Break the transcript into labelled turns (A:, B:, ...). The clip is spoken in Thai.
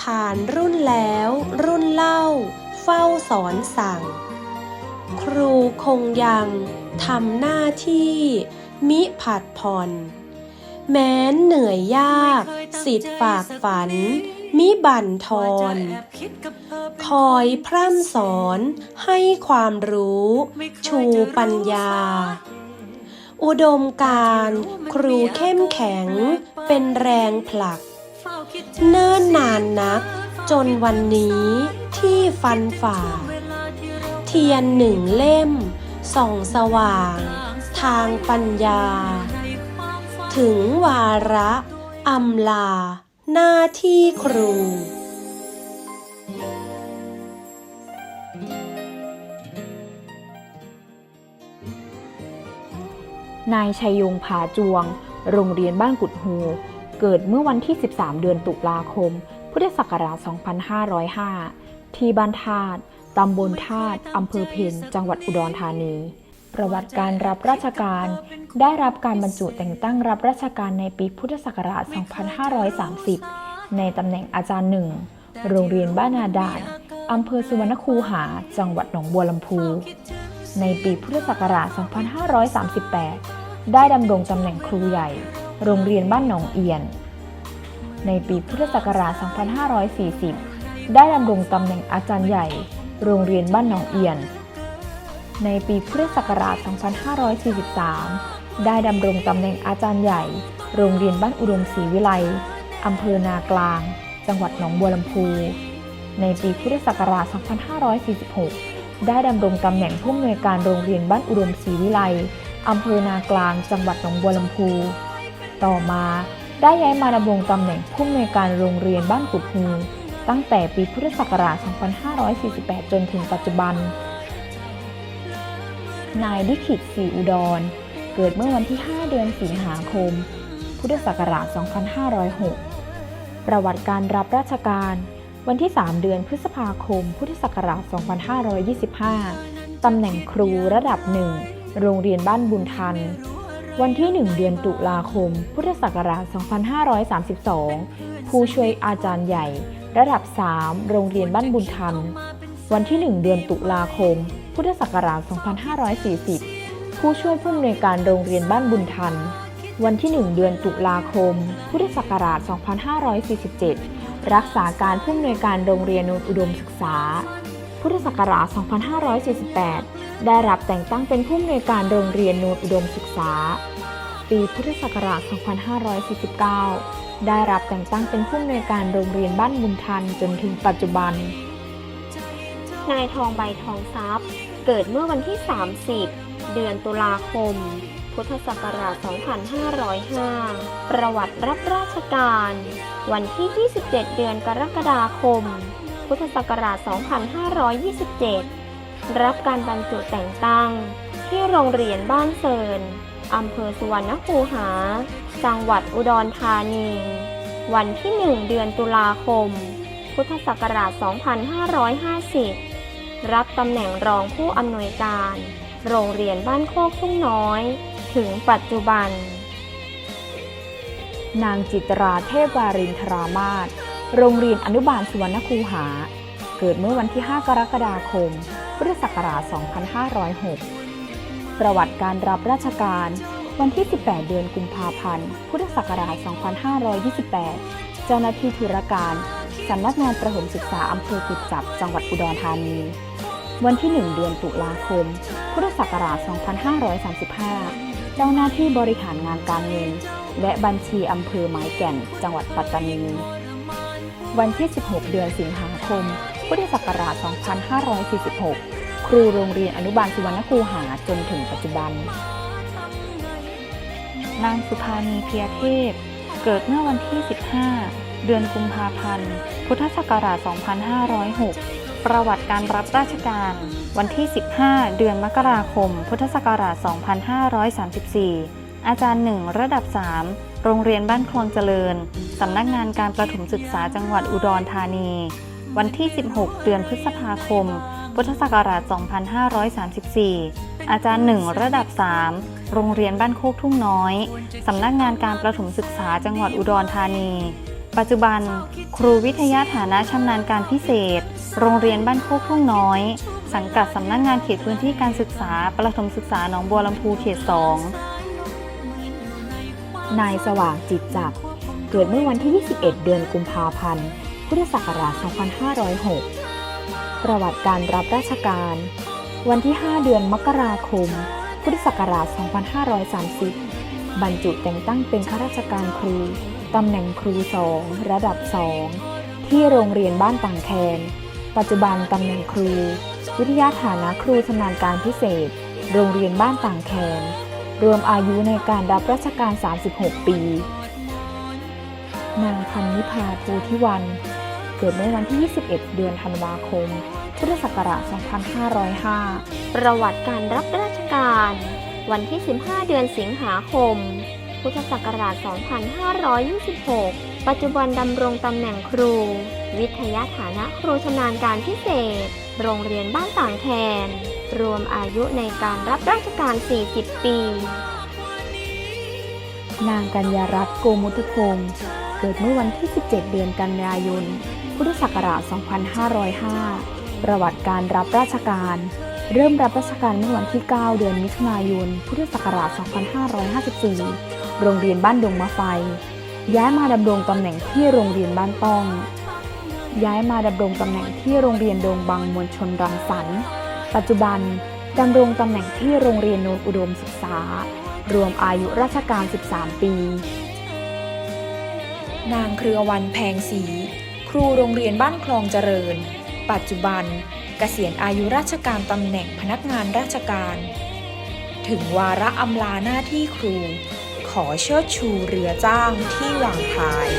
A: ผ่านรุ่นแล้วรุ่นเล่า เฝ้าสอนสั่ง ครูคงยังทำหน้าที่ มิผัดผ่อน แม้นเหนื่อยยาก สิทธิ์ฝากฝัน มิบั่นทอน คอยพร่ำสอนให้ความรู้ ชูปัญญา อุดมการณ์ครูเข้มแข็ง เป็นแรงผลัก เนิ่นนานนัก จนวันนี้ที่ฟันฝ่า เทียนหนึ่งเล่ม ส่องสว่าง ทางปัญญา ถึงวาระอำลา หน้าที่ครู
B: นายชัยยงผาจวง โรงเรียนบ้านกุดฮูเกิดเมื่อวันที่ 13 เดือนตุลาคม พุทธศักราช 2505 ที่บ้านธาตุตำบลธาตุอำเภอเพนจังหวัดอุดรธานี ประวัติการรับราชการ ได้รับการบรรจุแต่งตั้งรับราชการในปีพุทธศักราช 2530 ในตำแหน่งอาจารย์หนึ่ง โรงเรียนบ้านนาด่านอำเภอสุวรรณคูหา จังหวัดหนองบัวลำพู ในปีพุทธศักราช 2538 ได้ดำรงตำแหน่งครูใหญ่ โรงเรียนบ้านหนองเอียน ในปีพุทธศักราช 2540 ได้ดำรงตำแหน่งอาจารย์ใหญ่ โรงเรียนบ้านหนองเอียน ในปีพุทธศักราช 2543 ได้ดำรงตำแหน่งอาจารย์ใหญ่ โรงเรียนบ้านอุดมศรีวิไลอำเภอนากลาง จังหวัดหนองบัวลำพู ในปีพุทธศักราช 2546 ได้ดำรงตำแหน่งผู้อำนวยการโรงเรียนบ้านอุดมศรีวิไล อำเภอนากลาง จังหวัดหนองบัวลำพู ต่อมาได้ย้ายมาดำรงตำแหน่งผู้อำนวยการโรงเรียนบ้านกุดฮูตั้งแต่ปีพุทธศักราช 2548 จนถึงปัจจุบัน นายลิขิตศรีอุดร เกิดเมื่อวันที่ 5 เดือนสิงหาคม พุทธศักราช 2506 ประวัติการรับราชการ วันที่ 3 เดือนพฤษภาคม พุทธศักราช 2525 ตำแหน่งครูระดับหนึ่ง โรงเรียนบ้านบุญทัน วันที่ 1 เดือนตุลาคม พุทธศักราช 2532 ผู้ช่วยอาจารย์ใหญ่ ระดับ 3 โรงเรียนบ้านบุญทัน วันที่ 1 เดือนตุลาคม พุทธศักราช 2540 ผู้ช่วยผู้อำนวยการโรงเรียนบ้านบุญทัน วันที่ 1 เดือนตุลาคม พุทธศักราช 2547 รักษาการผู้อำนวยการโรงเรียนนนอุดมศึกษา พุทธศักราช 2548 ได้รับแต่งตั้งเป็นผู้อำนวยการโรงเรียนโนนอุดมศึกษา ปีพุทธศักราช 2549 ได้รับแต่งตั้งเป็นผู้อำนวยการโรงเรียนบ้านบุญทันจนถึงปัจจุบัน
C: นายทองใบทองทรัพย์ เกิดเมื่อวันที่ 30 เดือนตุลาคม พุทธศักราช 2505 ประวัติรับราชการ วันที่ 27 เดือนกรกฎาคม พุทธศักราช 2527 รับการบรรจุแต่งตั้ง ที่โรงเรียนบ้านเซินอำเภอสุวรรณคูหา จังหวัดอุดรธานี วันที่ 1 เดือนตุลาคม พุทธศักราช 2550 รับตำแหน่งรองผู้อำนวยการ โรงเรียนบ้านโคกทุ่งน้อย ถึงปัจจุบัน
B: นางจิตราเทพวารินทรามาศโรงเรียนอนุบาลสุวรรณคูหา เกิดเมื่อวันที่ 5 กรกฎาคม พุทธศักราช 2506 ประวัติการรับราชการ วันที่ 18 เดือนกุมภาพันธ์ พุทธศักราช 2528 เจ้าหน้าที่ธุรการ สำนักงานประถมศึกษาอำเภอกุดจับ จังหวัดอุดรธานี วันที่ 1 เดือนตุลาคม พุทธศักราช 2535 เจ้าหน้าที่บริหารงานการเงิน และบัญชีอำเภอไม้แก่น จังหวัดปัตตานี วันที่ 16 เดือนสิงหาคม พุทธศักราช 2546 ครูโรงเรียนอนุบาลสุวรรณคูหาจนถึงปัจจุบัน นางสุภานีเพียเทพ เกิดเมื่อวันที่ 15 เดือนกุมภาพันธ์ พุทธศักราช 2506 ประวัติการรับราชการ วันที่ 15 เดือนมกราคม พุทธศักราช 2534 อาจารย์หนึ่งระดับ 3 โรงเรียนบ้านคลองเจริญ สำนักงานการประถมศึกษาจังหวัดอุดรธานี วันที่ 16 เดือนพฤษภาคม พุทธศักราช 2534
D: อาจารย์หนึ่งระดับ 3 โรงเรียนบ้านโคกทุ่งน้อย สำนักงานการประถมศึกษาจังหวัดอุดรธานี ปัจจุบัน ครูวิทยาฐานะชำนาญการพิเศษ โรงเรียนบ้านโคกทุ่งน้อย สังกัดสำนักงานเขตพื้นที่การศึกษา ประถมศึกษาหนองบัวลำพูเขต 2
B: นายสว่างจิตจักเกิดเมื่อวันที่ 21 เดือนกุมภาพันธ์ พุทธศักราช 2506 ประวัติการรับราชการ วันที่ 5 เดือนมกราคม พุทธศักราช 2530 บรรจุแต่งตั้งเป็นข้าราชการครู ตำแหน่งครู2ระดับ2ที่โรงเรียนบ้านต่างแคน ปัจจุบันตำแหน่งครู วิทยาฐานะครูชำนาญการพิเศษ โรงเรียนบ้านต่างแคน รวมอายุในการรับราชการ 36 ปี นางพันนิพาภูทิวัน เกิดเมื่อวันที่ 21 เดือนธันวาคม พุทธศักราช 2505
C: ประวัติการรับราชการ วันที่ 15 เดือนสิงหาคม พุทธศักราช 2526 ปัจจุบันดำรงตำแหน่งครู วิทยาฐานะครูชำนาญการพิเศษ โรงเรียนบ้านต่างแคนรวมอายุในการรับราชการ 40 ปี
B: นางกัญญารัตน์โกมุทพงศ์ เกิดเมื่อวันที่ 17 เดือนกันยายน พุทธศักราช 2505 ประวัติการรับราชการ เริ่มรับราชการเมื่อวันที่ 9 เดือนมิถุนายน พุทธศักราช 2554 โรงเรียนบ้านดงมะไฟ ย้ายมาดำรงตำแหน่งที่โรงเรียนบ้านต้อง ย้ายมาดำรงตำแหน่งที่โรงเรียนดงบังมวลชนรังสรรค์ปัจจุบันดำรงตำแหน่งที่โรงเรียนโนนอุดมศึกษา รวมอายุราชการ 13 ปี
E: นางเครือวันแพงศรีครูโรงเรียนบ้านคลองเจริญ ปัจจุบันเกษียณอายุราชการตำแหน่งพนักงานราชการ ถึงวาระอำลาหน้าที่ครู ขอเชิดชูเรือจ้างที่วางพาย